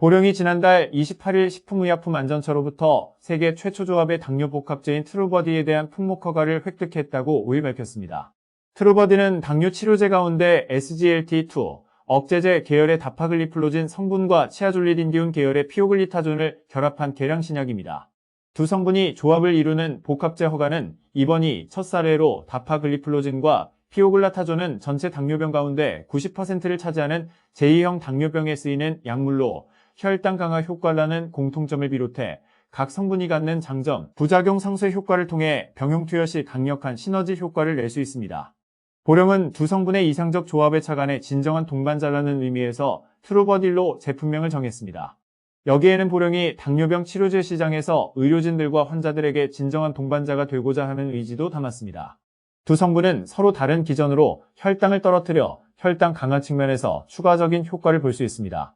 보령이 지난달 28일 식품의약품안전처로부터 세계 최초 조합의 당뇨 복합제인 트루버디에 대한 품목 허가를 획득했다고 5일 밝혔습니다. 트루버디는 당뇨 치료제 가운데 SGLT2, 억제제 계열의 다파글리플로진 성분과 치아졸리딘디운 계열의 피오글리타존을 결합한 계량 신약입니다. 두 성분이 조합을 이루는 복합제 허가는 이번이 첫 사례로 다파글리플로진과 피오글라타존은 전체 당뇨병 가운데 90%를 차지하는 제2형 당뇨병에 쓰이는 약물로 혈당 강화 효과라는 공통점을 비롯해 각 성분이 갖는 장점, 부작용 상쇄 효과를 통해 병용 투여 시 강력한 시너지 효과를 낼 수 있습니다. 보령은 두 성분의 이상적 조합의 차간의 진정한 동반자라는 의미에서 트루버딜로 제품명을 정했습니다. 여기에는 보령이 당뇨병 치료제 시장에서 의료진들과 환자들에게 진정한 동반자가 되고자 하는 의지도 담았습니다. 두 성분은 서로 다른 기전으로 혈당을 떨어뜨려 혈당 강화 측면에서 추가적인 효과를 볼 수 있습니다.